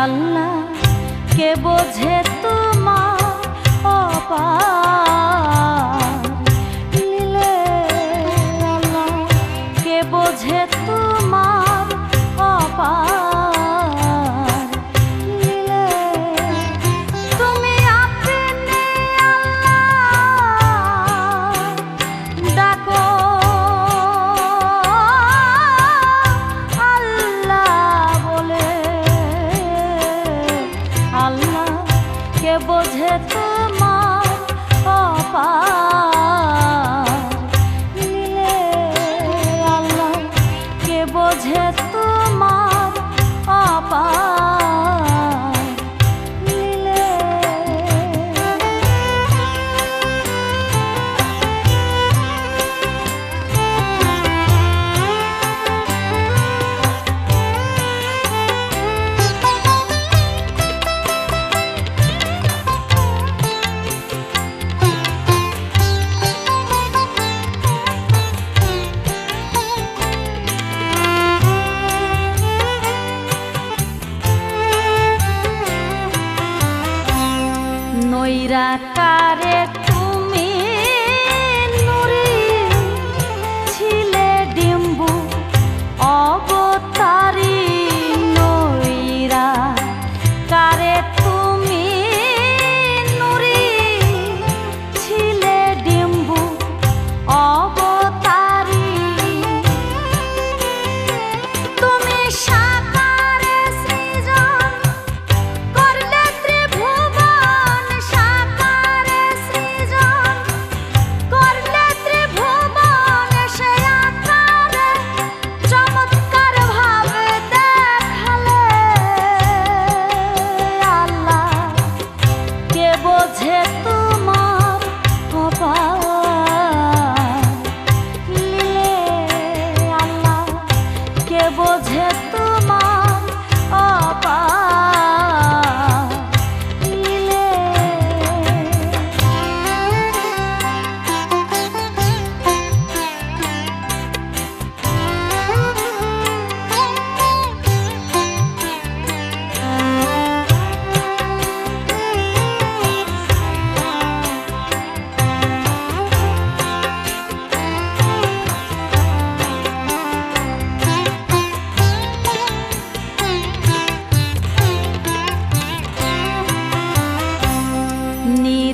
আল্লাহ কে বোঝে তুই কে বোঝে তোমার অপা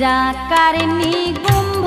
নিরাকার নিগুম্ভ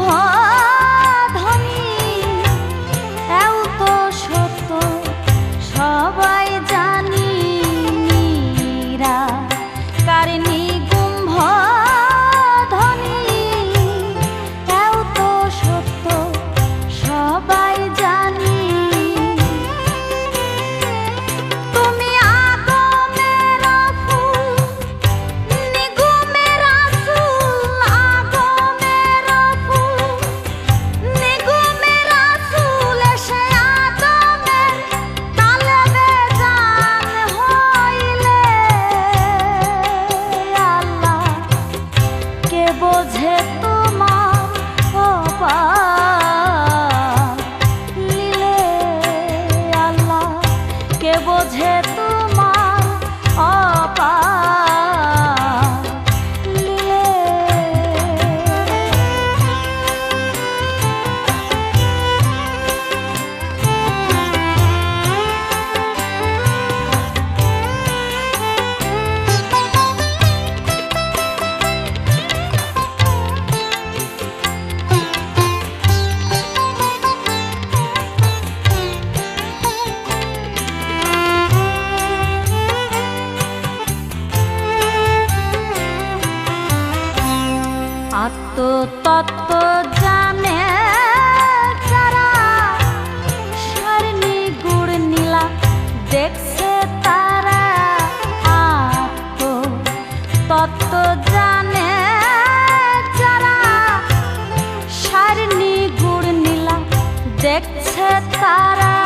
আত্মতত্ত্ব জানে যারা সারণি গুড় নীলা দেখছে তারা আত্মতত্ত্ব জানে যারা সারণি গুড় নীলা দেখছে তারা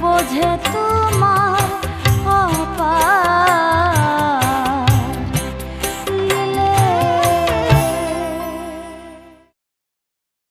বোঝে তোমার